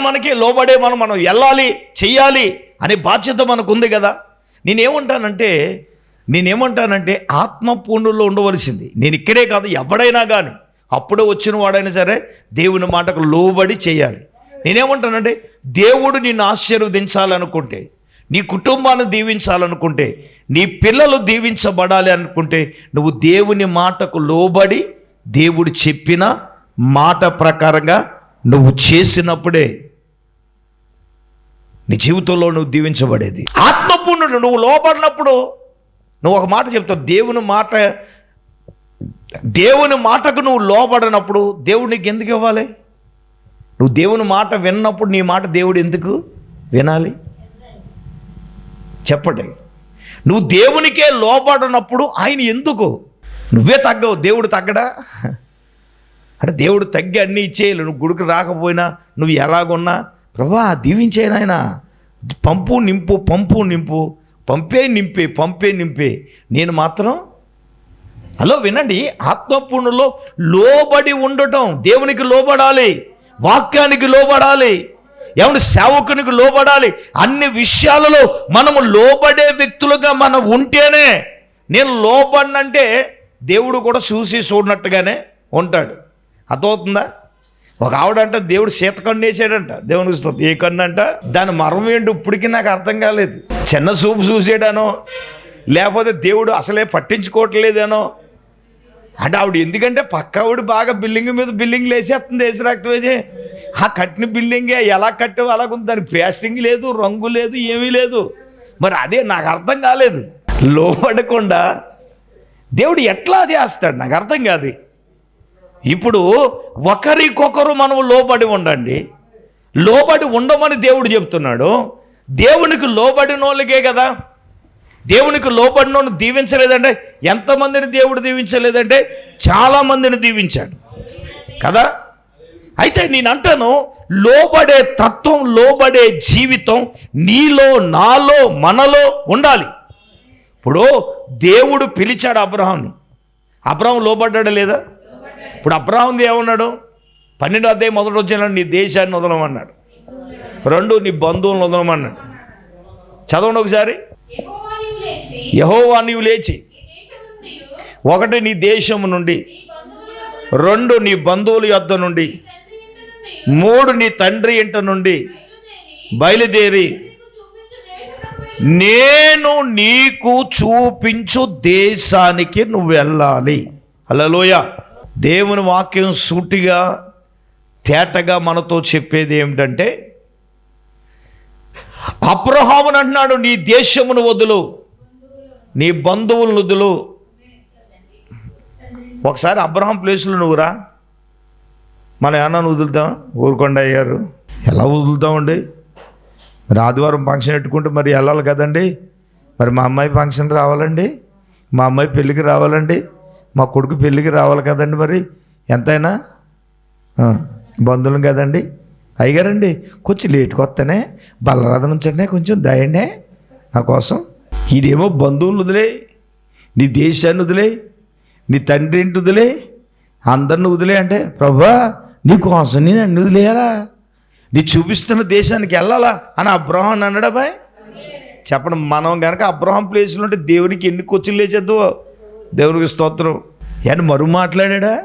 మనకి లోబడే మనం మనం వెళ్ళాలి చెయ్యాలి అనే బాధ్యత మనకు ఉంది కదా. నేనేమంటానంటే నేనేమంటానంటే ఆత్మపూర్ణుల్లో ఉండవలసింది. నేను ఇక్కడే కాదు ఎవడైనా కానీ అప్పుడే వచ్చిన వాడైనా సరే దేవుని మాటకు లోబడి చేయాలి. నేనేమంటానంటే దేవుడు నిన్ను ఆశీర్వదించాలనుకుంటే నీ కుటుంబాన్ని దీవించాలనుకుంటే నీ పిల్లలు దీవించబడాలి అనుకుంటే నువ్వు దేవుని మాటకు లోబడి దేవుడు చెప్పిన మాట ప్రకారంగా నువ్వు చేసినప్పుడే నీ జీవితంలో నువ్వు దీవించబడేది. ఆత్మపూర్ణుడు నువ్వు లోపడినప్పుడు నువ్వు ఒక మాట చెప్తావు దేవుని మాట దేవుని మాటకు నువ్వు లోపడినప్పుడు దేవుడు నీకు ఎందుకు ఇవ్వాలి? నువ్వు దేవుని మాట విన్నప్పుడు నీ మాట దేవుడు ఎందుకు వినాలి? చెప్పండి. నువ్వు దేవునికే లోపడినప్పుడు ఆయన ఎందుకు? నువ్వే తగ్గవు దేవుడు తగ్గడా? అంటే దేవుడు తగ్గి అన్నీ ఇచ్చేయాలి నువ్వు గుడికి రాకపోయినా నువ్వు ఎలాగున్నా ప్రభా దీవించేనాయన పంపు నింపు పంపు నింపు. పంపే నింపే పంపే నింపే. నేను మాత్రం హలో వినండి. ఆత్మపూర్ణలో లోబడి ఉండటం దేవునికి లోబడాలి. వాక్యానికి లోబడాలి. ఏమంటే సేవకునికి లోబడాలి. అన్ని విషయాలలో మనము లోబడే వ్యక్తులుగా మనం ఉంటేనే నేను లోబడినంటే దేవుడు కూడా చూసి చూడనట్టుగానే ఉంటాడు. అర్థమవుతుందా? ఒక ఆవిడంట దేవుడు సీత కన్ను వేసాడంట. దేవునికి స్తోత్రం. ఏ కన్ను అంట? దాని మర్మం ఏంటి ఇప్పటికీ నాకు అర్థం కాలేదు. చిన్న చూపు చూసాడానో లేకపోతే దేవుడు అసలే పట్టించుకోవట్లేదేనో. అంటే ఆవిడ ఎందుకంటే పక్క ఆవిడ బాగా బిల్డింగ్ మీద బిల్డింగ్ వేసేస్తుంది వేసి రక్తం ఆ కట్టిన బిల్డింగే ఎలా కట్టావు అలాగుంది. దానికి పేస్టింగ్ లేదు రంగు లేదు ఏమీ లేదు. మరి అదే నాకు అర్థం కాలేదు. లోపడకుండా దేవుడు ఎట్లా చేస్తాడు? నాకు అర్థం కాదు. ఇప్పుడు ఒకరికొకరు మనం లోబడి ఉండండి. లోబడి ఉండమని దేవుడు చెప్తున్నాడు. దేవునికి లోబడిన వాళ్ళకే కదా. దేవునికి లోబడిన వాళ్ళని దీవించలేదంటే ఎంతమందిని దేవుడు దీవించలేదంటే చాలామందిని దీవించాడు. కదా? అయితే నేను అంటాను లోబడే తత్వం లోబడే జీవితం నీలో నాలో మనలో ఉండాలి. ఇప్పుడు దేవుడు పిలిచాడు అబ్రహాంని అబ్రహం లోబడ్డాడా లేదా? ఇప్పుడు అబ్రహాంది ఏమన్నాడు? పన్నెండు అధ్యాయం మొదటి వచ్చిన నీ దేశాన్ని వదలమన్నాడు. రెండు నీ బంధువులను వదలమన్నాడు. చదవండి ఒకసారి. యెహోవా లేచి యహోవా నీవు లేచి. ఒకటి నీ దేశము నుండి రెండు నీ బంధువుల యొద్ద నుండి మూడు నీ తండ్రి ఇంట నుండి బయలుదేరి నేను నీకు చూపించు దేశానికి నువ్వు వెళ్ళాలి. హలోయ దేవుని వాక్యం సూటిగా తేటగా మనతో చెప్పేది ఏమిటంటే అబ్రహాముని అంటున్నాడు నీ దేశమును వదులు నీ బంధువులను వదులు. ఒకసారి అబ్రహాం ప్లేసులు నువ్వురా మనం ఏమన్నా వదులుతాం? ఊరుకొండ అయ్యారు. ఎలా వదులుతామండి? మరి ఆదివారం ఫంక్షన్ పెట్టుకుంటే మరి వెళ్ళాలి కదండి. మరి మా అమ్మాయి ఫంక్షన్ రావాలండి. మా అమ్మాయి పెళ్ళికి రావాలండి. మా కొడుకు పెళ్ళికి రావాలి కదండి మరి? ఎంతైనా? బంధువులం కదండి? అయ్యారండి కొంచెం లేట్కి వస్తేనే బలరాధన ఉంచండి కొంచెం దయండి నా కోసం. ఇదేమో బంధువులు వదిలే నీ దేశాన్ని వదిలే నీ తండ్రి ఇంటి వదిలే అందరిని వదిలే అంటే ప్రభా నీ కోసం నేను అన్ని వదిలేయాలా? నీ చూపిస్తున్న దేశానికి వెళ్ళాలా? అని అబ్రహం అన్నాడా బాయ్? చెప్పండి మనం కనుక అబ్రహం ప్లేస్లో ఉంటే దేవునికి ఎన్ని కొచ్చులు లేచేద్దు దేవునికి స్తోత్రం. అని మరు మాట్లాడా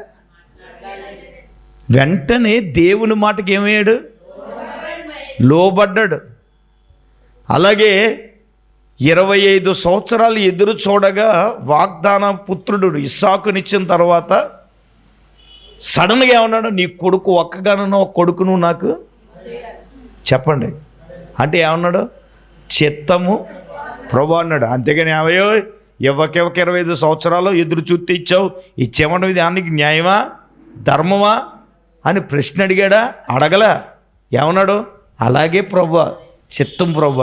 వెంటనే దేవుని మాటకి ఏమయ్యాడు? లోబడ్డాడు. అలాగే ఇరవై ఐదు సంవత్సరాలు ఎదురు చూడగా వాగ్దాన పుత్రుడు ఇస్సాకునిచ్చిన తర్వాత సడన్గా ఏమన్నాడు? నీ కొడుకు ఒక్కగానో ఒక కొడుకును నాకు చెప్పండి. అంటే ఏమన్నాడు? చిత్తము ప్రభు అన్నాడు. అంతేగాని ఏమయ్యో ఇవ్వకెవక ఇరవై ఐదు సంవత్సరాలు ఎదురు చూస్తే ఇచ్చావు? ఇచ్చేమంటే ఇది దానికి న్యాయమా? ధర్మమా? అని ప్రశ్న అడిగాడా? అడగలా. ఏమన్నాడు? అలాగే ప్రభు చిత్తం ప్రభు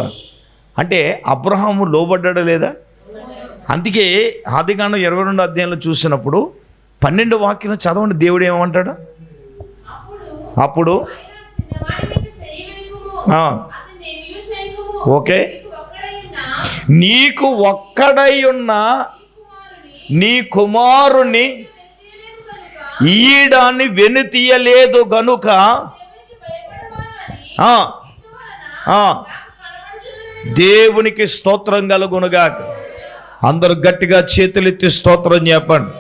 అంటే అబ్రహాము లోబడ్డాడా లేదా? అందుకే ఆదికాండం ఇరవై రెండు అధ్యాయంలో చూసినప్పుడు పన్నెండు వాక్యం చదవండి దేవుడు ఏమంటాడు? అప్పుడు. ఓకే. నీకు ఒక్కడై ఉన్న నీ కుమారుని ఈయడాన్ని వెనుతీయలేదు కనుక ఈడాన్ని వెనుతీయలేదు గనుక దేవునికి స్తోత్రం కలుగునుగాక. అందరూ గట్టిగా చేతులెత్తి స్తోత్రం చెప్పండి.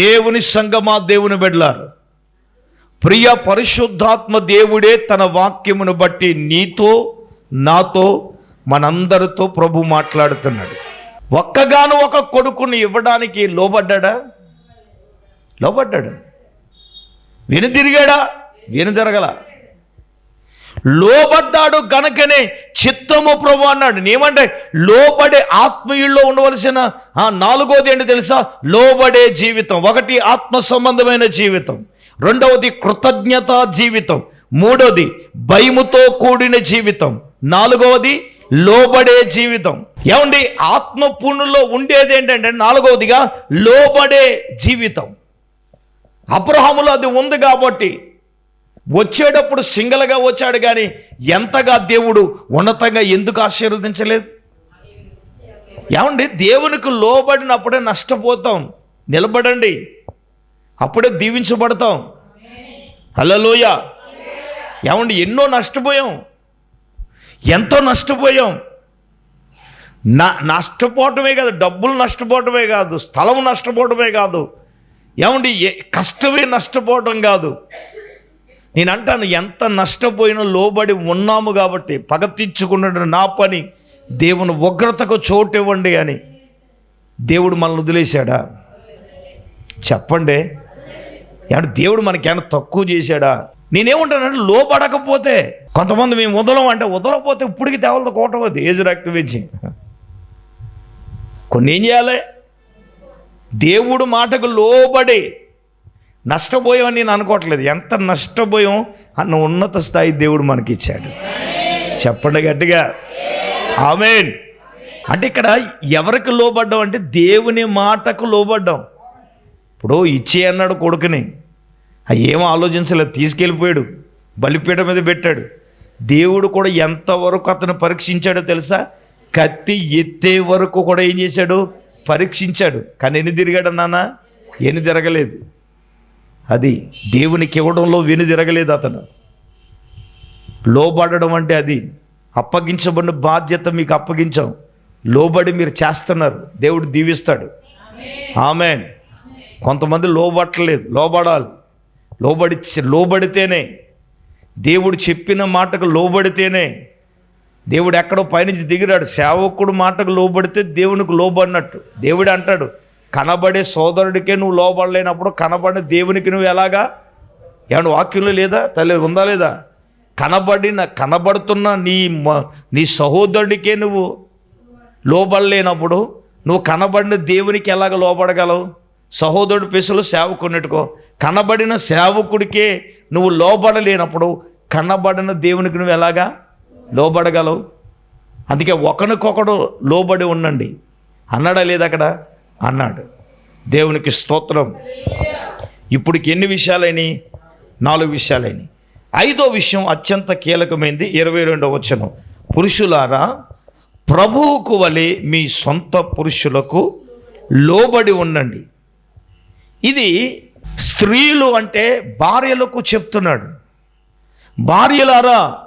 దేవుని సంగమా దేవుని బిడ్డలారు ప్రియ పరిశుద్ధాత్మ దేవుడే తన వాక్యమును బట్టి నీతో నాతో మనందరితో ప్రభు మాట్లాడుతున్నాడు. ఒక్కగాను ఒక కొడుకుని ఇవ్వడానికి లోబడ్డా లోబడ్డాడు. విని తిరిగాడా? తిరగల లోబడ్డాడు గనకనే చిత్తము ప్రభు అన్నాడు. నేమంటే లోబడే ఆత్మీయుల్లో ఉండవలసిన ఆ నాలుగోది ఏంటి తెలుసా? లోబడే జీవితం. ఒకటి ఆత్మ సంబంధమైన జీవితం. రెండవది కృతజ్ఞత జీవితం. మూడవది భయముతో కూడిన జీవితం. నాలుగవది లోబడే జీవితం. ఏమండి? ఆత్మపూర్ణులో ఉండేది ఏంటంటే నాలుగవదిగా లోబడే జీవితం. అబ్రహాములో అది ఉంది కాబట్టి వచ్చేటప్పుడు సింగల్గా వచ్చాడు కానీ ఎంతగా దేవుడు ఉన్నతంగా ఎందుకు ఆశీర్వదించలేదు? ఏమండి? దేవునికి లోబడినప్పుడే నష్టపోతాం. నిలబడండి. అప్పుడే దీవించబడతాం. హలోయ ఏమండి? ఎన్నో నష్టపోయాం. ఎంతో నష్టపోయాం. నా నష్టపోవటమే కాదు డబ్బులు నష్టపోవటమే కాదు స్థలం నష్టపోవటమే కాదు. ఏమండి ఏ- కష్టమే నష్టపోవటం కాదు. నేను అంటాను ఎంత నష్టపోయినా లోబడి ఉన్నాము కాబట్టి పగ తీర్చుకున్న నా పని దేవుని ఉగ్రతకు చోటు ఇవ్వండి అని. దేవుడు మనల్ని వదిలేశాడా? చెప్పండి. ఏమంటే దేవుడు మనకేమైనా తక్కువ చేశాడా? నేనేమంటానంటే లోపడకపోతే కొంతమంది మేము వదలం అంటే వదలకపోతే ఇప్పటికి దేవలతో కోటం అది. ఏజ్ రక్తవించి కొన్ని ఏం చేయాలి? దేవుడు మాటకు లోబడి నష్టపోయామని నేను అనుకోవట్లేదు. ఎంత నష్టపోయాం అన్న ఉన్నత స్థాయి దేవుడు మనకి ఇచ్చాడు చెప్పండి గట్టిగా. ఆమెన్. అంటే ఇక్కడ ఎవరికి లోబడ్డం అంటే దేవుని మాటకు లోబడ్డం ఇప్పుడు ఇచ్చే అన్నాడు కొడుకుని. ఏం ఆలోచించలేదు. తీసుకెళ్ళిపోయాడు. బలిపీఠ మీద పెట్టాడు. దేవుడు కూడా ఎంతవరకు అతను పరీక్షించాడో తెలుసా? కత్తి ఎత్తే వరకు కూడా ఏం చేశాడు? పరీక్షించాడు. కానీ ఎన్ని తిరిగాడు నాన్న? ఎన్ని తిరగలేదు. అది దేవునికి ఇవ్వడంలో వెను తిరగలేదు అతను. లోబడడం అంటే అది. అప్పగించబడిన బాధ్యత మీకు అప్పగించాం. లోబడి మీరు చేస్తున్నారు. దేవుడు దీవిస్తాడు. ఆమెన్. కొంతమంది లోబట్టలేదు లోబడాలి. లోబడి లోబడితేనే దేవుడు చెప్పిన మాటకు లోబడితేనే దేవుడు ఎక్కడో పైనుంచి దిగిరాడు. సేవకుడు మాటకు లోబడితే దేవునికి లోబడినట్టు. దేవుడు అంటాడు కనబడే సోదరుడికే నువ్వు లోబడలేనప్పుడు కనబడిన దేవునికి నువ్వు ఎలాగా? ఏమన్నా వాక్యంలో లేదా? తల్లి ఉందా లేదా? కనబడిన కనబడుతున్న నీ మ- నీ సహోదరుడికే నువ్వు లోబడలేనప్పుడు నువ్వు కనబడిన దేవునికి ఎలాగ లోబడగలవు? సహోదరుడు పెసులు సేవకున్నట్టుకో కనబడిన సేవకుడికే నువ్వు లోబడలేనప్పుడు కనబడిన దేవునికి నువ్వు ఎలాగా లోబడగలవు? అందుకే ఒకరికొకడు లోబడి ఉండండి. అన్నాడా లేదా అక్కడ? అన్నాడు. దేవునికి స్తోత్రం. ఇప్పటికి ఎన్ని విషయాలైనవి నాలుగు విషయాలైనవి ఐదో విషయం అత్యంత కీలకమైంది ఇరవై రెండవ వచనం. పురుషులారా ప్రభువుకు వలె మీ సొంత పురుషులకు లోబడి ఉండండి. ఇది స్త్రీలు అంటే భార్యలకు చెప్తున్నాడు. భార్యలారా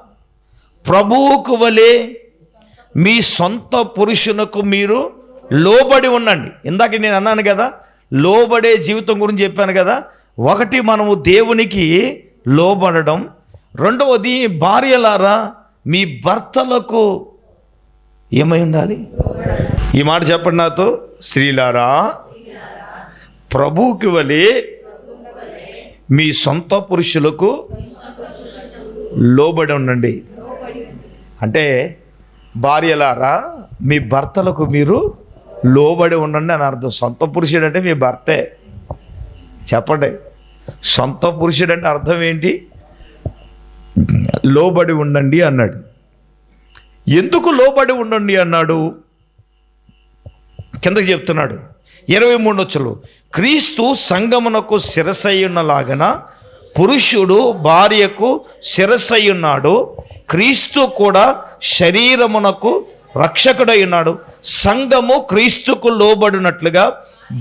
ప్రభువుకు వలె మీ సొంత పురుషునకు మీరు లోబడి ఉండండి. ఇందాక నేను అన్నాను కదా లోబడే జీవితం గురించి చెప్పాను కదా ఒకటి మనము దేవునికి లోబడడం రెండవది భార్యలారా మీ భర్తలకు ఏమై ఉండాలి? ఈ మాట చెప్పండి నాతో. స్త్రీలారా ప్రభువుకి వలె మీ సొంత పురుషులకు లోబడి ఉండండి. అంటే భార్యలారా మీ భర్తలకు మీరు లోబడి ఉండండి అని అర్థం. సొంత పురుషుడు అంటే మీ భర్తే. చెప్పండి. సొంత పురుషుడు అంటే అర్థం ఏంటి? లోబడి ఉండండి అన్నాడు. ఎందుకు లోబడి ఉండండి అన్నాడు? కిందకి చెప్తున్నాడు. ఇరవై మూడు వచ్చులు. క్రీస్తు సంగమునకు శిరసయ్యున్నలాగన పురుషుడు భార్యకు శిరసయ్యున్నాడు క్రీస్తు కూడా శరీరమునకు రక్షకుడై ఉన్నాడు సంఘము క్రీస్తుకు లోబడినట్లుగా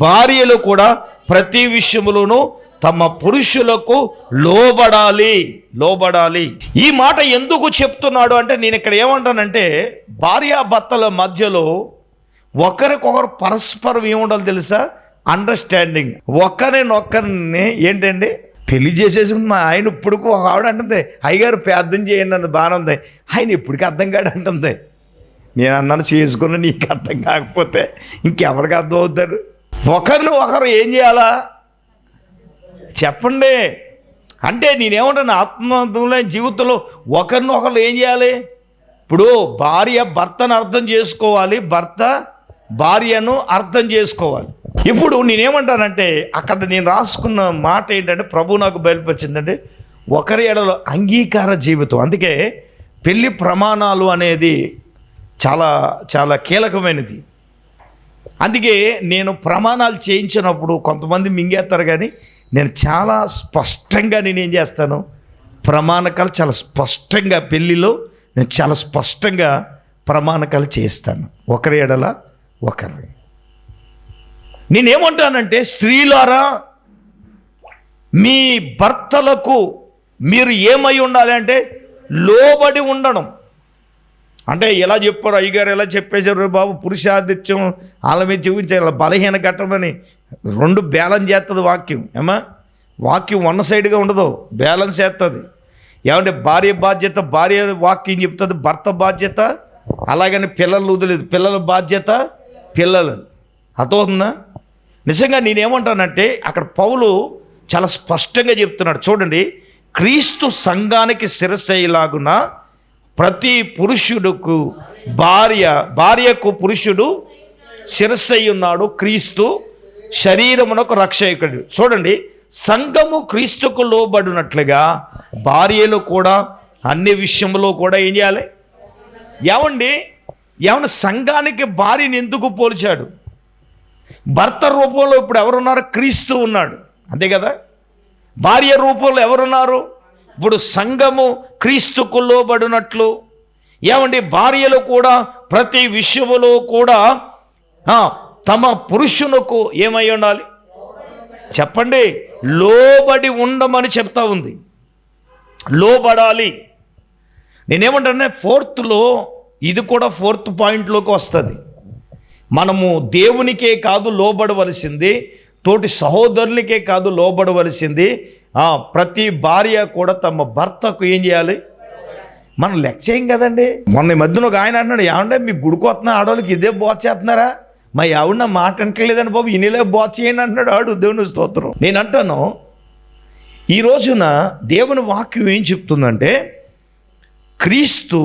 భార్యలు కూడా ప్రతి విషయములోనూ తమ పురుషులకు లోబడాలి లోబడాలి. ఈ మాట ఎందుకు చెప్తున్నాడు అంటే నేను ఇక్కడ ఏమంటానంటే భార్యాభర్తల మధ్యలో ఒకరికొకరు పరస్పరం ఏముండాలి తెలుసా? అండర్స్టాండింగ్ ఒకరినొకరిని ఏంటండి? పెళ్ళి చేసేసుకుని మా ఆయన ఇప్పుడుకు ఒక ఆవిడ అంటుంది అయ్యగారు ప్రార్థన చేయండి అన్నది బాగానే ఉంది. ఆయన ఇప్పటికి అర్థం కాడు అంటుంది. నేను అన్నాను చేసుకున్న నీకు అర్థం కాకపోతే ఇంకెవరికి అర్థం అవుతారు? ఒకరిని ఒకరు ఏం చేయాలా? చెప్పండి. అంటే నేనేమంటాను ఆత్మలో జీవితంలో ఒకరిని ఒకరు ఏం చేయాలి? ఇప్పుడు భార్య భర్తను అర్థం చేసుకోవాలి. భర్త భార్యను అర్థం చేసుకోవాలి. ఇప్పుడు నేనేమంటానంటే అక్కడ నేను రాసుకున్న మాట ఏంటంటే ప్రభు నాకు బయలుపరిచిందంటే ఒకరి ఎడలో అంగీకార జీవితం. అందుకే పెళ్ళి ప్రమాణాలు అనేది చాలా చాలా కీలకమైనది. అందుకే నేను ప్రమాణాలు చేయించినప్పుడు కొంతమంది మింగేస్తారు కానీ నేను చాలా స్పష్టంగా నేను ఏం చేస్తాను ప్రమాణకాలు చాలా స్పష్టంగా పెళ్ళిలో నేను చాలా స్పష్టంగా ప్రమాణకాలు చేస్తాను ఒకరి ఎడల ఒకరి నేనేమంటానంటే స్త్రీలారా మీ భర్తలకు మీరు ఏమై ఉండాలి అంటే లోబడి ఉండడం. అంటే ఎలా చెప్పారు అయ్యగారు ఎలా చెప్పేశారు బాబు పురుషాధిత్యం వాళ్ళ మీద చూపించారు బలహీన ఘట్టమని రెండు బ్యాలెన్స్ చేస్తుంది వాక్యం. ఏమా వాక్యం వన్ సైడ్గా ఉండదు బ్యాలెన్స్ చేస్తుంది. ఏమంటే భార్య బాధ్యత భార్య వాక్యం చెప్తుంది భర్త బాధ్యత అలాగని పిల్లలు వదిలేదు పిల్లల బాధ్యత పిల్లలు. అర్థమవుతుందా? నిజంగా నేనేమంటానంటే అక్కడ పౌలు చాలా స్పష్టంగా చెప్తున్నాడు. చూడండి క్రీస్తు సంఘానికి శిరస్సయ్యేలాగున ప్రతి పురుషుడుకు భార్య భార్యకు పురుషుడు శిరస్సై ఉన్నాడు క్రీస్తు శరీరమునకు రక్షకుడు. చూడండి సంఘము క్రీస్తుకు లోబడినట్లుగా భార్యలు కూడా అన్ని విషయంలో కూడా ఏం చేయాలి? ఏమండి ఏమైనా సంఘానికి భార్యని ఎందుకు పోల్చాడు? భర్త రూపంలో ఇప్పుడు ఎవరున్నారు? క్రీస్తు ఉన్నాడు. అంతే కదా? భార్య రూపంలో ఎవరున్నారు? ఇప్పుడు సంఘము క్రీస్తుకు లోబడినట్లు. ఏమండి? భార్యలు కూడా ప్రతి విషయములో కూడా తమ పురుషునకు ఏమై ఉండాలి? చెప్పండి. లోబడి ఉండమని చెప్తా ఉంది. లోబడాలి. నేనేమంటానే ఫోర్త్లో ఇది కూడా ఫోర్త్ పాయింట్లోకి వస్తుంది. మనము దేవునికే కాదు లోబడవలసింది తోటి సహోదరునికే కాదు లోబడవలసింది. ప్రతి భార్య కూడా తమ భర్తకు ఏం చేయాలి? మనం లెక్క చేయం కదండి. మొన్న ఈ మధ్యన ఒక ఆయన అన్నాడు ఏమంటే మీ గుడికొస్తున్న ఆడవాళ్ళకి ఇదే బోధ చేస్తున్నారా? మా ఆవిడ మాట వింటలేదని బాబు ఇనిలే బోధ చేయండి అంటున్నాడు ఆడు దేవుని స్తోత్రం. నేను అంటాను ఈ రోజున దేవుని వాక్యం ఏం చెప్తుందంటే క్రీస్తు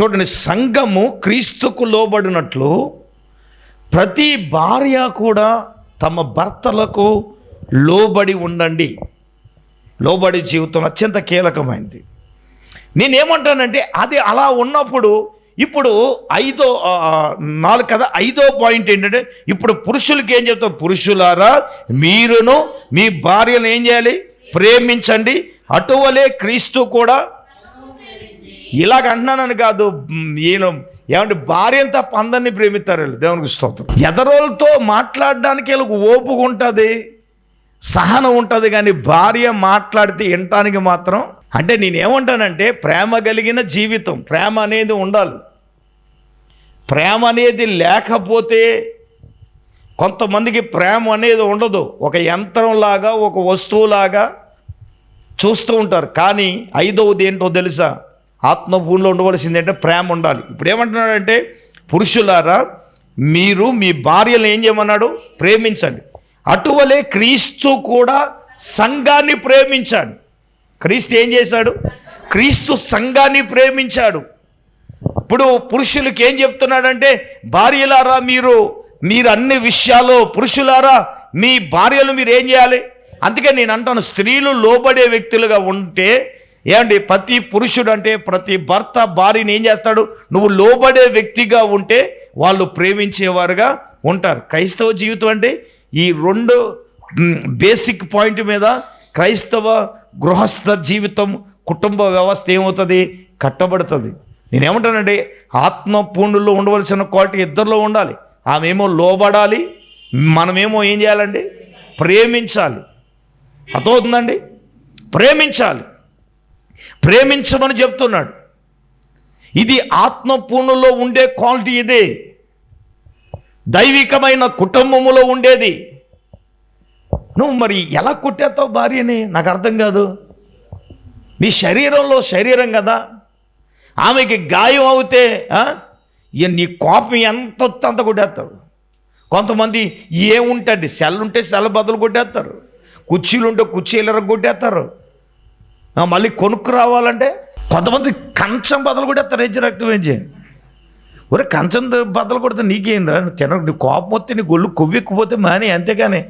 చూడండి సంఘము క్రీస్తుకు లోబడినట్లు ప్రతి భార్య కూడా తమ భర్తలకు లోబడి ఉండండి. లోబడి జీవితం అత్యంత కీలకమైంది. నేనేమంటానంటే అది అలా ఉన్నప్పుడు ఇప్పుడు ఐదో నాలుగు కదా ఐదో పాయింట్ ఏంటంటే ఇప్పుడు పురుషులకి ఏం చెప్తాం? పురుషులారా మీరును మీ భార్యను ఏం చేయాలి? ప్రేమించండి. అటువలే క్రీస్తు కూడా ఇలాగ అంటున్నానని కాదు ఈయన ఏమంటే భార్యను తప్ప అందరినీ ప్రేమిస్తారు వీళ్ళు. దేవునికి స్తోత్రం. ఎదరోళ్ళతో మాట్లాడడానికి వీళ్ళకి ఓపిక ఉంటుంది సహనం ఉంటుంది కానీ భార్య మాట్లాడితే వినటానికి మాత్రం అంటే నేనేమంటానంటే ప్రేమ కలిగిన జీవితం ప్రేమ అనేది ఉండాలి. ప్రేమ అనేది లేకపోతే కొంతమందికి ప్రేమ అనేది ఉండదు. ఒక యంత్రంలాగా ఒక వస్తువులాగా చూస్తూ ఉంటారు. కానీ ఐదవది ఏంటో తెలుసా? ఆత్మభూమిలో ఉండవలసింది అంటే ప్రేమ ఉండాలి. ఇప్పుడు ఏమంటున్నాడంటే పురుషులారా మీరు మీ భార్యలు ఏం చేయమన్నాడు? ప్రేమించండి. అటువలే క్రీస్తు కూడా సంఘాన్ని ప్రేమించాడు. క్రీస్తు ఏం చేశాడు? క్రీస్తు సంఘాన్ని ప్రేమించాడు. ఇప్పుడు పురుషులకి ఏం చెప్తున్నాడంటే భార్యలారా మీరు మీరు అన్ని విషయాల్లో పురుషులారా మీ భార్యలు మీరు ఏం చేయాలి? అందుకే నేను అంటాను స్త్రీలు లోబడే వ్యక్తులుగా ఉంటే ఏమండి ప్రతి పురుషుడు అంటే ప్రతి భర్త భార్యని ఏం చేస్తాడు? నువ్వు లోబడే వ్యక్తిగా ఉంటే వాళ్ళు ప్రేమించేవారుగా ఉంటారు. క్రైస్తవ జీవితం అంటే ఈ రెండు బేసిక్ పాయింట్ మీద క్రైస్తవ గృహస్థ జీవితం కుటుంబ వ్యవస్థ ఏమవుతుంది? కట్టబడుతుంది. నేనేమంటానండి ఆత్మ పూర్ణుల్లో ఉండవలసిన క్వాలిటీ ఇద్దరిలో ఉండాలి. ఆమెమో లోబడాలి మనమేమో ఏం చేయాలండి? ప్రేమించాలి. అర్థమవుతుందండి? ప్రేమించాలి. ప్రేమించమని చెప్తున్నాడు. ఇది ఆత్మపూర్ణలో ఉండే క్వాలిటీ ఇదే. దైవికమైన కుటుంబములో ఉండేది. నువ్వు మరి ఎలా కొట్టేస్తావు భార్యని? నాకు అర్థం కాదు. నీ శరీరంలో శరీరం కదా. ఆమెకి గాయం అవుతే నీ కోపం ఎంత వస్తే అంత కొట్టేస్తావు. కొంతమంది ఏముంటుంది సెల్ ఉంటే సెల్ బదులు కొట్టేస్తారు. కుర్చీలు ఉంటే కుర్చీలు కొట్టేస్తారు మళ్ళీ కొనుక్కు రావాలంటే కొంతమంది కంచం బదులు కొట్టేస్తారు ఏం రక్తం ఏం చేయ? ఒరే కంచం బద్దలు కొడితే నీకేం రా? నువ్వు తిన నీ కోపం వస్తే నీ గొల్లు కొవ్వెక్కిపోతే మాని అంతేగాని.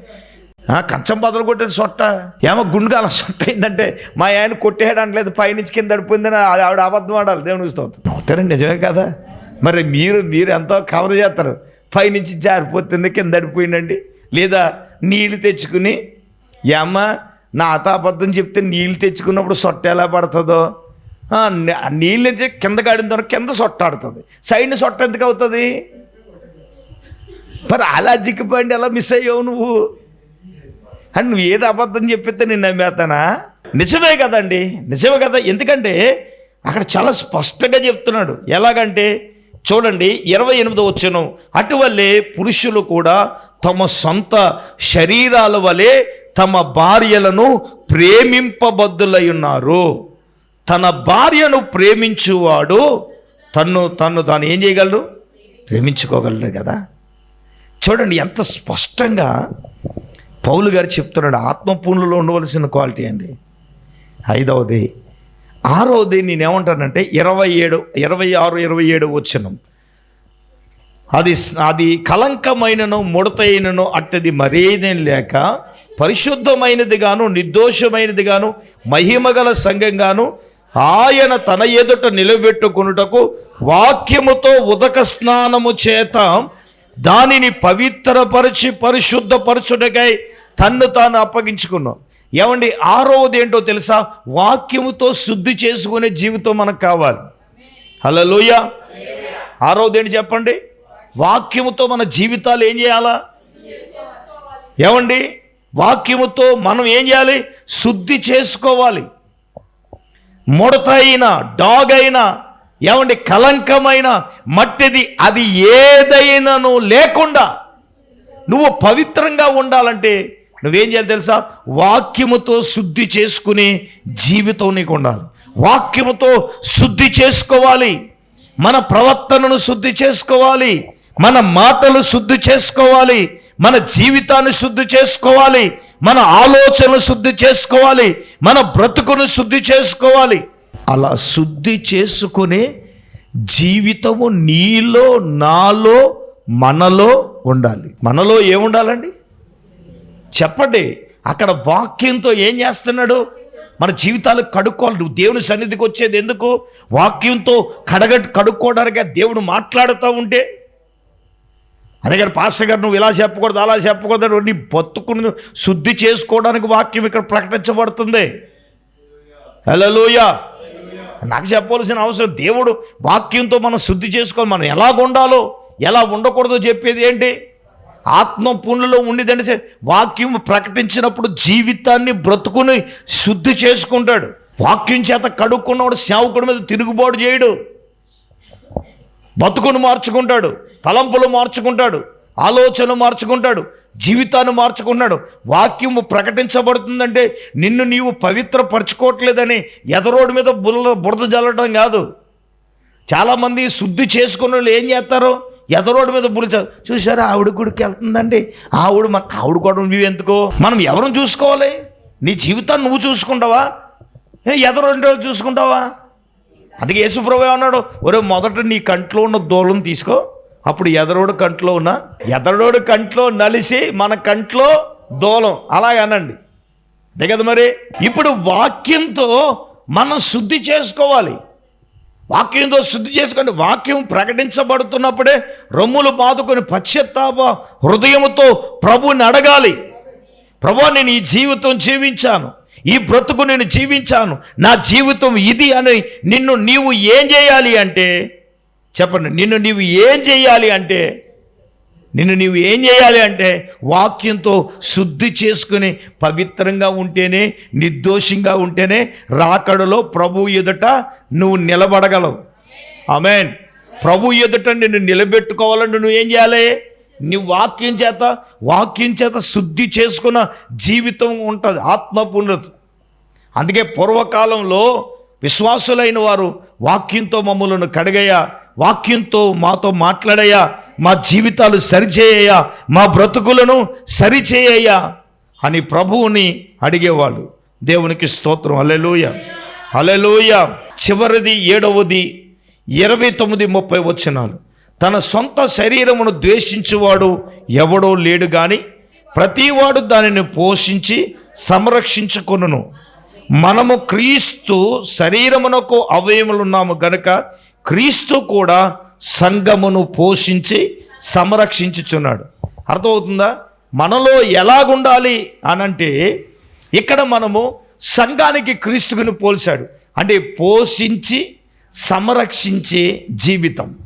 ఆ, కంచం బద్దలు కొట్టేది సొట్ట. ఏమో గుండుగాల సొట్ట అయిందంటే మా ఆయన కొట్టేయడం అనలేదు పైనుంచి కింద అడిపోయిందని ఆవిడ అబద్ధం ఆడాలి. దేవుని స్తోత్రం. అవుతారండి నిజమే కదా? మరి మీరు మీరు ఎంతో కవర్ చేస్తారు. పైనుంచి జారిపోతుంది కింద అడిపోయిందండి. లేదా నీళ్ళు తెచ్చుకుని ఏమ్మా నాతో అబద్ధం చెప్తే నీళ్ళు తెచ్చుకున్నప్పుడు సొట్ట ఎలా పడుతుందో? నీళ్ళు నుంచి కింద కాడిన తర్వాత కింద సొట్ట ఆడుతుంది. సైడ్ సొట్ట ఎందుకు అవుతుంది? మరి అలా జిక్కిపోయింది ఎలా మిస్ అయ్యావు నువ్వు? అని నువ్వు ఏది అబద్ధం చెప్పితే నేను నమ్మేతానా నిజమే కదండి నిజమే కదా? ఎందుకంటే అక్కడ చాలా స్పష్టంగా చెప్తున్నాడు. ఎలాగంటే చూడండి ఇరవై ఎనిమిదో వచ్చను అటువల్లే పురుషులు కూడా తమ సొంత శరీరాల వలె తమ భార్యలను ప్రేమింపబద్దులై ఉన్నారు తన భార్యను ప్రేమించువాడు తన్ను తన్ను తాను ఏం చేయగలరు ప్రేమించుకోగలరు కదా. చూడండి ఎంత స్పష్టంగా పౌలు గారు చెప్తున్నాడు ఆత్మపూర్ణలో ఉండవలసిన క్వాలిటీ అండి. ఐదవది ఆరవది నేనేమంటానంటే ఇరవై ఏడు ఇరవై ఆరు ఇరవై ఏడు వచ్చినం అది అది కలంకమైనను ముడతైనను అట్టది మరేదేం లేక పరిశుద్ధమైనది గాను నిర్దోషమైనది గాను మహిమగల సంఘంగాను ఆయన తన ఎదుట నిలబెట్టుకొనుటకు వాక్యముతో ఉదక స్నానము చేత దానిని పవిత్రపరిచి పరిశుద్ధపరచుటకై తన్ను తాను అప్పగించుకున్నాం. ఏమండి ఆరవది ఏంటో తెలుసా? వాక్యముతో శుద్ధి చేసుకునే జీవితం మనకు కావాలి. హలో లోయ ఆరవది ఏంటి చెప్పండి? వాక్యముతో మన జీవితాలు ఏం చేయాలా? ఏమండి? వాక్యముతో మనం ఏం చేయాలి? శుద్ధి చేసుకోవాలి. ముడత అయినా డాగ్ అయినా ఏమండి? కలంకమైన మట్టిది అది ఏదైనాను లేకుండా నువ్వు పవిత్రంగా ఉండాలంటే నువ్వేం చేయాలి తెలుసా? వాక్యముతో శుద్ధి చేసుకునే జీవితం నీకు ఉండాలి. వాక్యముతో శుద్ధి చేసుకోవాలి. మన ప్రవర్తనను శుద్ధి చేసుకోవాలి. మన మాటలు శుద్ధి చేసుకోవాలి మన జీవితాన్ని శుద్ధి చేసుకోవాలి మన ఆలోచనలు శుద్ధి చేసుకోవాలి మన బ్రతుకును శుద్ధి చేసుకోవాలి. అలా శుద్ధి చేసుకునే జీవితము నీలో నాలో మనలో ఉండాలి. మనలో ఏముండాలండి? చెప్పండి. అక్కడ వాక్యంతో ఏం చేస్తున్నాడు? మన జీవితాలు కడుక్కోవాలి. నువ్వు దేవుని సన్నిధికి వచ్చేది ఎందుకు? వాక్యంతో కడగ కడుక్కోవడానికి దేవుడు మాట్లాడుతూ ఉంటే అదే గారు పాస్టర్ గారు నువ్వు ఇలా చెప్పకూడదు అలా చెప్పకూడదు అని నీ బతుకుని శుద్ధి చేసుకోవడానికి వాక్యం ఇక్కడ ప్రకటించబడుతుంది. హలోయ నాకు చెప్పవలసిన అవసరం దేవుడు వాక్యంతో మనం శుద్ధి చేసుకోవాలి. మనం ఎలా ఉండాలో ఎలా ఉండకూడదో చెప్పేది ఏంటి? ఆత్మ పుణ్యలో ఉండిదంటే వాక్యం ప్రకటించినప్పుడు జీవితాన్ని బ్రతుకుని శుద్ధి చేసుకుంటాడు. వాక్యం చేత కడుక్కున్నవాడు సేవకుడి మీద తిరుగుబాటు చేయడు. బతుకును మార్చుకుంటాడు. తలంపులు మార్చుకుంటాడు ఆలోచన మార్చుకుంటాడు జీవితాన్ని మార్చుకుంటున్నాడు. వాక్యము ప్రకటించబడుతుందంటే నిన్ను నీవు పవిత్రపరచుకోవట్లేదని ఎదరోడి మీద బుల్ల బురద జల్లడం కాదు. చాలామంది శుద్ధి చేసుకున్న వాళ్ళు ఏం చేస్తారు? ఎదరోడి మీద బురద చూసారా ఆవిడ గుడికి వెళ్తుందండి. ఆవిడ మన ఆవిడ కూడా నువ్వు ఎందుకో? మనం ఎవరిని చూసుకోవాలి? నీ జీవితాన్ని నువ్వు చూసుకుంటావా? ఏ ఎదరోడి చూసుకుంటావా? అందుకే యేసుప్రభు అన్నాడు ఒరే మొదట నీ కంట్లో ఉన్న దూలం తీసుకో. అప్పుడు ఎదరోడు కంట్లో ఉన్న ఎదరోడు కంట్లో నలిసి మన కంట్లో దూలం. అలాగే అనండి. అంతే కదా మరి? ఇప్పుడు వాక్యంతో మనం శుద్ధి చేసుకోవాలి. వాక్యంతో శుద్ధి చేసుకోండి. వాక్యం ప్రకటించబడుతున్నప్పుడే రొమ్ములు బాదుకొని పశ్చాత్తాప హృదయముతో ప్రభుని అడగాలి. ప్రభు నేను ఈ జీవితం జీవించాను. ఈ బ్రతుకు నేను జీవించాను. నా జీవితం ఇది అని నిన్ను నీవు ఏం చేయాలి అంటే చెప్పండి నిన్ను నీవు ఏం చేయాలి అంటే నిన్ను నీవు ఏం చేయాలి అంటే వాక్యంతో శుద్ధి చేసుకుని పవిత్రంగా ఉంటేనే నిర్దోషంగా ఉంటేనే రాకడలో ప్రభు ఎదుట నువ్వు నిలబడగలవు. ఆమెన్. ప్రభు ఎదుట నిన్ను నిలబెట్టుకోవాలంటే నువ్వు ఏం చేయాలి? నీ వాక్యం చేత వాక్యం చేత శుద్ధి చేసుకున్న జీవితం ఉంటుంది ఆత్మపుణ్యత అందుకే పూర్వకాలంలో విశ్వాసులైన వారు వాక్యంతో మమ్మలను కడగయ్యా వాక్యంతో మాతో మాట్లాడయ్యా. మా జీవితాలు సరిచేయ్యా. మా బ్రతుకులను సరిచేయ్యా అని ప్రభువుని అడిగేవాళ్ళు. దేవునికి స్తోత్రం. అలెలుయ అలెలుయ చివరిది ఏడవది ఇరవై తొమ్మిది ముప్పై వచ్చినాను తన సొంత శరీరమును ద్వేషించువాడు ఎవడో లేడు గాని ప్రతివాడు దానిని పోషించి సంరక్షించుకొనును. మనము క్రీస్తు శరీరమునకు అవయములున్నాము గనుక క్రీస్తు కూడా సంఘమును పోషించి సంరక్షించుచున్నాడు. అర్థమవుతుందా? మనలో ఎలాగుండాలి అనంటే ఇక్కడ మనము సంఘానికి క్రీస్తుకుని పోల్చాడు. అంటే పోషించి సంరక్షించే జీవితం.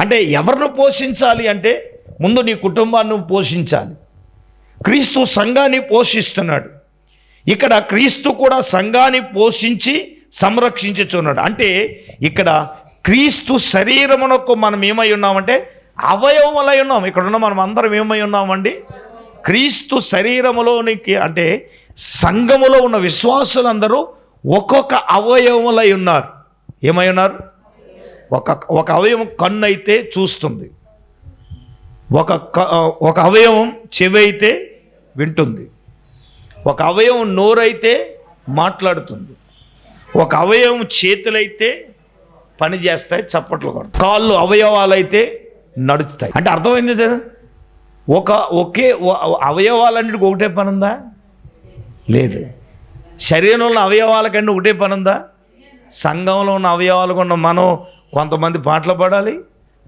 అంటే ఎవరిని పోషించాలి అంటే ముందు నీ కుటుంబాన్ని పోషించాలి. క్రీస్తు సంఘాన్ని పోషిస్తున్నాడు. ఇక్కడ క్రీస్తు కూడా సంఘాన్ని పోషించి సంరక్షించుచున్నాడు. అంటే ఇక్కడ క్రీస్తు శరీరమునకు మనం ఏమై ఉన్నామంటే అవయవములై ఉన్నాం. ఇక్కడ ఉన్న మనం అందరం ఏమై ఉన్నామండి? క్రీస్తు శరీరములోనికి అంటే సంఘములో ఉన్న విశ్వాసులందరూ ఒక్కొక్క అవయవములై ఉన్నారు. ఏమై ఉన్నారు? ఒక ఒక అవయవం కన్ను అయితే చూస్తుంది. ఒక క- ఒక అవయవం చెవి అయితే వింటుంది. ఒక అవయవం నోరైతే మాట్లాడుతుంది. ఒక అవయవం చేతులైతే పని చేస్తాయి చప్పట్లు కొడతాయి. కాళ్ళు అవయవాలైతే నడుస్తాయి అంటే అర్థమైంది కదా? ఒక ఒకే అవయవాలన్నిటికి ఒకటే పని ఉందా? లేదు. శరీరంలో ఉన్న అవయవాలకంటే ఒకటే పని ఉందా? సంఘంలో ఉన్న అవయవాలకు ఉన్న మనం కొంతమంది పాటలు పాడాలి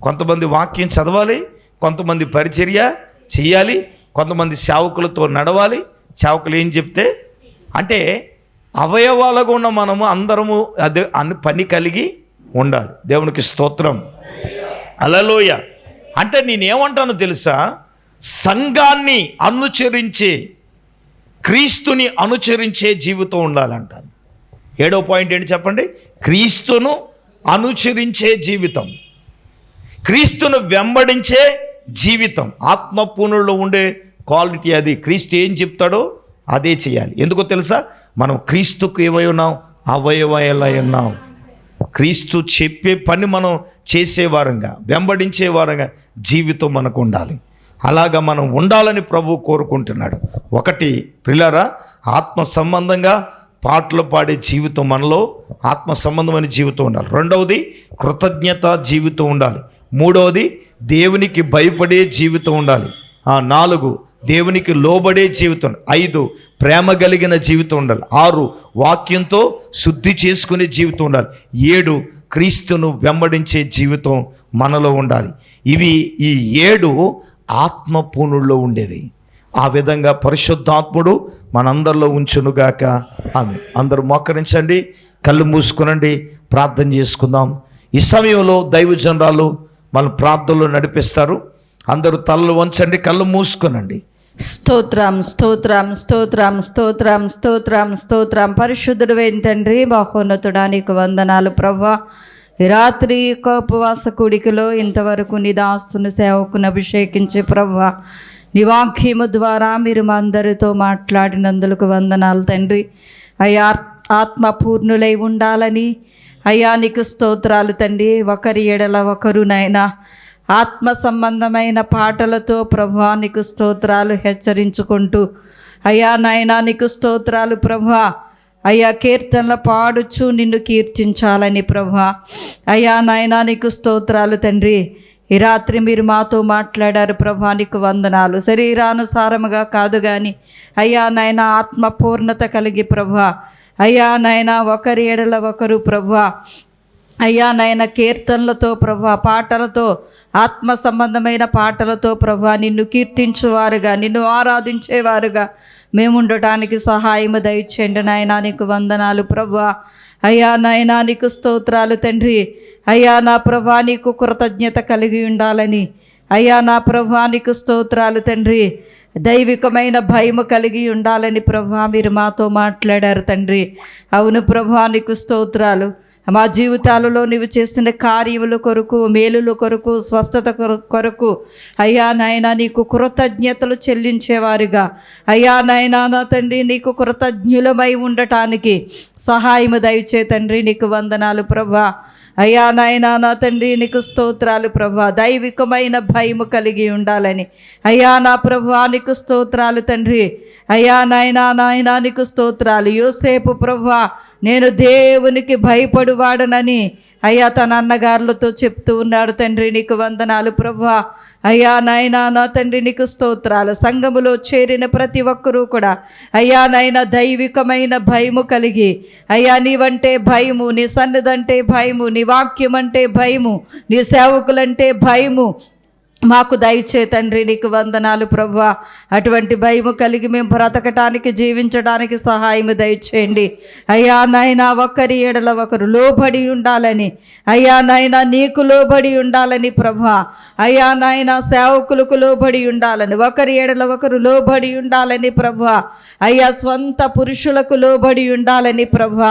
కొంతమంది వాక్యం చదవాలి కొంతమంది పరిచర్య చేయాలి కొంతమంది సేవకులతో నడవాలి. సేవకులు ఏం చెప్తే అంటే అవయవాలుగా ఉన్న మనము అందరము అదే అన్ని పని కలిగి ఉండాలి. దేవునికి స్తోత్రం. అలలోయ అంటే నేనేమంటాను తెలుసా? సంఘాన్ని అనుచరించే క్రీస్తుని అనుచరించే జీవితం ఉండాలంటాను. ఏడో పాయింట్ ఏంటి చెప్పండి? క్రీస్తును అనుచరించే జీవితం. క్రీస్తును వెంబడించే జీవితం. ఆత్మపూర్ణుల్లో ఉండే క్వాలిటీ అది. క్రీస్తు ఏం చెప్తాడో అదే చేయాలి. ఎందుకో తెలుసా? మనం క్రీస్తుకు ఏమై ఉన్నాం? అవయవయలై ఉన్నాం. క్రీస్తు చెప్పే పని మనం చేసేవారంగా వెంబడించే వారంగా జీవితం మనకు ఉండాలి. అలాగా మనం ఉండాలని ప్రభు కోరుకుంటున్నాడు. ఒకటి పిల్లరా ఆత్మ సంబంధంగా పాటలు పాడే జీవితం మనలో ఆత్మ సంబంధమైన జీవితం ఉండాలి. రెండవది కృతజ్ఞత జీవితం ఉండాలి. మూడవది దేవునికి భయపడే జీవితం ఉండాలి. ఆ నాలుగు దేవునికి లోబడే జీవితం ఐదు ప్రేమ కలిగిన జీవితం ఉండాలి. ఆరు వాక్యంతో శుద్ధి చేసుకునే జీవితం ఉండాలి. ఏడు క్రీస్తును వెంబడించే జీవితం మనలో ఉండాలి. ఇవి ఈ ఏడు ఆత్మపూర్ణుల్లో ఉండేవి. ఆ విధంగా పరిశుద్ధాత్ముడు మనందరిలో ఉంచునుగాక. ఆమె అందరూ మోకరించండి కళ్ళు మూసుకునండి ప్రార్థన చేసుకుందాం. ఈ సమయంలో దైవజనరాలు మన ప్రార్థనలో నడిపిస్తారు. అందరూ తలలు వంచండి కళ్ళు మూసుకునండి. స్తోత్రం స్తోత్రం స్తోత్రం స్తోత్రం స్తోత్రం స్తోత్రం. పరిశుద్ధుడు తండ్రి మహోన్నతుడా నీకు వందనాలు ప్రభా రాత్రి యొక్క ఉపవాస కూడికలో ఇంతవరకు నీ దాస్తుని సేవకుని అభిషేకించే ప్రభా నీ వాక్యము ద్వారా మీరు మా అందరితో మాట్లాడినందుకు వందనాలు తండ్రి. అయ్యా ఆత్మ పూర్ణులై ఉండాలని. అయ్యా నీకు స్తోత్రాలు తండ్రి. ఒకరి ఎడల ఒకరు నైనా ఆత్మ సంబంధమైన పాటలతో ప్రభా నీకు స్తోత్రాలు హెచ్చరించుకుంటూ. అయ్యా నాయనా నీకు స్తోత్రాలు ప్రభా అయ్యా కీర్తనలు పాడుచు నిన్ను కీర్తించాలని ప్రభా అయ్యా నాయనా నీకు స్తోత్రాలు తండ్రి. ఈ రాత్రి మీరు మాతో మాట్లాడారు ప్రభా నీకు వందనాలు. శరీరానుసారముగా కాదు కానీ అయ్యా నాయన ఆత్మపూర్ణత కలిగి ప్రభా అయ్యా నాయన ఒకరి ఎడల ఒకరు ప్రభా అయ్యా నాయన కీర్తనలతో ప్రభా పాటలతో ఆత్మ సంబంధమైన పాటలతో ప్రభా నిన్ను కీర్తించేవారుగా నిన్ను ఆరాధించేవారుగా మేము ఉండటానికి సహాయము దయచేయండి నాయన నీకు వందనాలు ప్రభా. అయ్యా నాయన నీకు స్తోత్రాలు తండ్రి. అయ్యా నా ప్రభా నీకు కృతజ్ఞత కలిగి ఉండాలని. అయ్యా నా ప్రభానికి స్తోత్రాలు తండ్రి. దైవికమైన భయము కలిగి ఉండాలని ప్రభా మీరు మాతో మాట్లాడారు తండ్రి. అవును ప్రభానికి స్తోత్రాలు. మా జీవితాలలో నువ్వు చేసిన కార్యముల కొరకు మేలుల కొరకు స్వస్థత కొరకు అయ్యా నాయన నీకు కృతజ్ఞతలు చెల్లించేవారుగా. అయ్యా నాయన నా తండ్రి నీకు కృతజ్ఞులమై ఉండటానికి సహాయము దయచే తండ్రి నీకు వందనాలు ప్రభా అయ్యా నాయన నా తండ్రి నీకు స్తోత్రాలు ప్రభా దైవికమైన భయము కలిగి ఉండాలని. అయ్యా నా ప్రభా నీకు స్తోత్రాలు తండ్రి. అయ్యా నాయనా నాయనా నీకు స్తోత్రాలు. యోసేపు ప్రభా నేను దేవునికి భయపడువాడనని. అయ్యా తన అన్నగారులతో చెప్తూ ఉన్నాడు తండ్రి నీకు వందనాలు ప్రభా అయ్యా నాయనా నా తండ్రి నీకు స్తోత్రాలు. సంఘములో చేరిన ప్రతి ఒక్కరూ కూడా అయ్యా నాయన దైవికమైన భయము కలిగి అయ్యా నీవంటే భయము నీ సన్నిధంటే భయము నీ వాక్యం అంటే భయము నీ సేవకులంటే భయము మాకు దయచే తండ్రి నీకు వందనాలు ప్రభు అటువంటి భయము కలిగి మేము బ్రతకటానికి జీవించడానికి సహాయం దయచేయండి. అయ్యా నాయనా ఒకరి ఏడల ఒకరు లోబడి ఉండాలని అయ్యా నాయనా నీకు లోబడి ఉండాలని ప్రభు అయ్యా నాయనా సేవకులకు లోబడి ఉండాలని ఒకరి ఏడల ఒకరు లోబడి ఉండాలని ప్రభు అయ్యా స్వంత పురుషులకు లోబడి ఉండాలని ప్రభు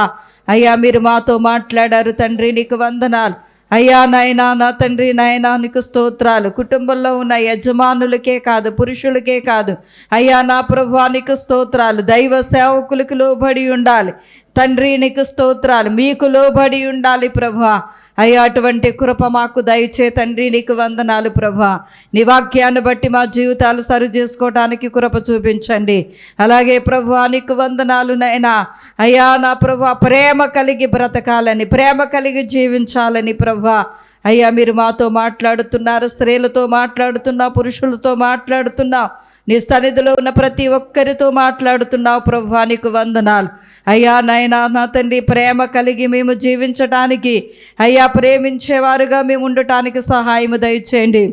అయ్యా మీరు మాతో మాట్లాడారు తండ్రి నీకు వందనాలు. అయ్యా నాయనా నా తండ్రి నాయనా నీకు స్తోత్రాలు. కుటుంబంలో ఉన్న యజమానులకే కాదు పురుషులకే కాదు. అయ్యా నా ప్రభా నీకు స్తోత్రాలు. దైవ సేవకులకు లోబడి ఉండాలి. తండ్రి నీకు స్తోత్రాలు. మీకు లోబడి ఉండాలి ప్రభా. అయ్యా అటువంటి కృప మాకు దయచే తండ్రి నీకు వందనాలు ప్రభా. నీ వాక్యాన్ని బట్టి మా జీవితాలు సరి చేసుకోవడానికి కృప చూపించండి. అలాగే ప్రభా నీకు వందనాలు నైనా అయ్యా నా ప్రభా ప్రేమ కలిగి బ్రతకాలని ప్రేమ కలిగి జీవించాలని ప్రభా. అయ్యా మీరు మాతో మాట్లాడుతున్నారు స్త్రీలతో మాట్లాడుతున్నా పురుషులతో మాట్లాడుతున్నా. నీ సన్నిధిలో ఉన్న ప్రతి ఒక్కరితో మాట్లాడుతున్నావు ప్రభా నీకు వందనాలు. అయ్యా నాయనా నా తండ్రి ప్రేమ కలిగి మేము జీవించటానికి అయ్యా ప్రేమించేవారుగా మేము ఉండటానికి సహాయము దయచేయండి.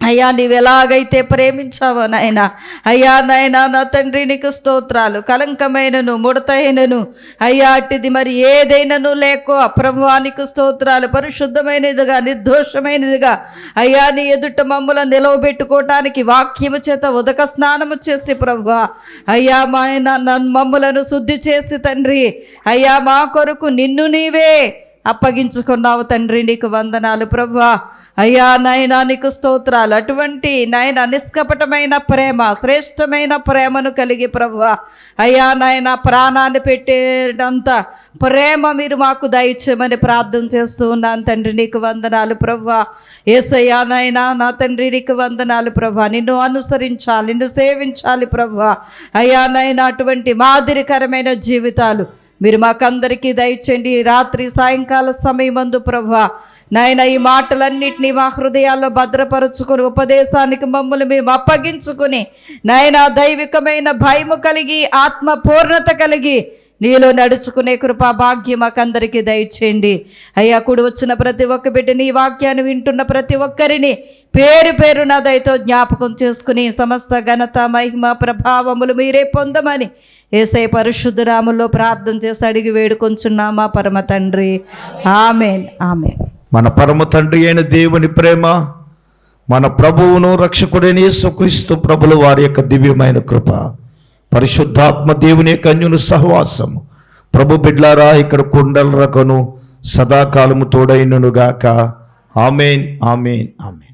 అయ్యా నీవు ఎలాగైతే ప్రేమించావో నాయన అయ్యా నాయనా నా తండ్రి నీకు స్తోత్రాలు కలంకమైనను ముడతైనను అయ్యా అట్టిది మరి ఏదైనాను లేకో ప్రభువానికి స్తోత్రాలు పరిశుద్ధమైనదిగా నిర్దోషమైనదిగా అయ్యా నీ ఎదుట మమ్మల నిలవబెట్టుకోవటానికి వాక్యము చేత ఉదక స్నానము చేసి ప్రభు అయ్యా మా ఆయన మమ్ములను శుద్ధి చేసి తండ్రి అయ్యా మా కొరకు నిన్ను నీవే. అప్పగించుకున్నావు తండ్రి నీకు వందనాలు ప్రభా అయ్యా నాయనా నీకు స్తోత్రాలు. అటువంటి నాయన నిష్కపటమైన ప్రేమ శ్రేష్టమైన ప్రేమను కలిగి ప్రభా అయ్యా నాయన ప్రాణాన్ని పెట్టేటంత ప్రేమ మీరు మాకు దయచేయమని ప్రార్థన చేస్తూ ఉన్నాను తండ్రి నీకు వందనాలు ప్రభా ఏసయ్యా నాయన నా తండ్రి నీకు వందనాలు ప్రభా నిన్ను అనుసరించాలి నిన్ను సేవించాలి ప్రభా అయ్యా నాయన అటువంటి మాదిరికరమైన జీవితాలు మీరు మాకందరికీ దయచేయండి. రాత్రి సాయంకాల సమయమందు ప్రభా నాయన ఈ మాటలన్నింటినీ మా హృదయాల్లో భద్రపరుచుకొని ఉపదేశానికి మమ్మల్ని మేము అప్పగించుకుని నాయన దైవికమైన భయము కలిగి ఆత్మ పూర్ణత కలిగి నీలో నడుచుకునే కృపా భాగ్యం మాకందరికీ దయచేయండి. అయ్యా కూడి వచ్చిన ప్రతి ఒక్క బిడ్డ నీ వాక్యాన్ని వింటున్న ప్రతి ఒక్కరిని పేరు పేరు నా దయతో జ్ఞాపకం చేసుకుని సమస్త ఘనత మహిమ ప్రభావములు మీరే పొందమని ఏసై పరిశుద్ధరాములో ప్రార్థన చేసి అడిగి వేడుకొంచున్నామా పరమ తండ్రి. Amen amen. మన పరమ తండ్రి అయిన దేవుని ప్రేమ మన ప్రభువును రక్షకుడైన యేసుక్రీస్తు ప్రభుల వారి యొక్క దివ్యమైన కృప పరిశుద్ధాత్మ దేవుని యొక్క అన్యును సహవాసము. ప్రభు బిడ్లారా ఇక్కడ కుండల రకను సదాకాలము తోడైననుగాక ఆమెన్ ఆమెన్ ఆమెన్.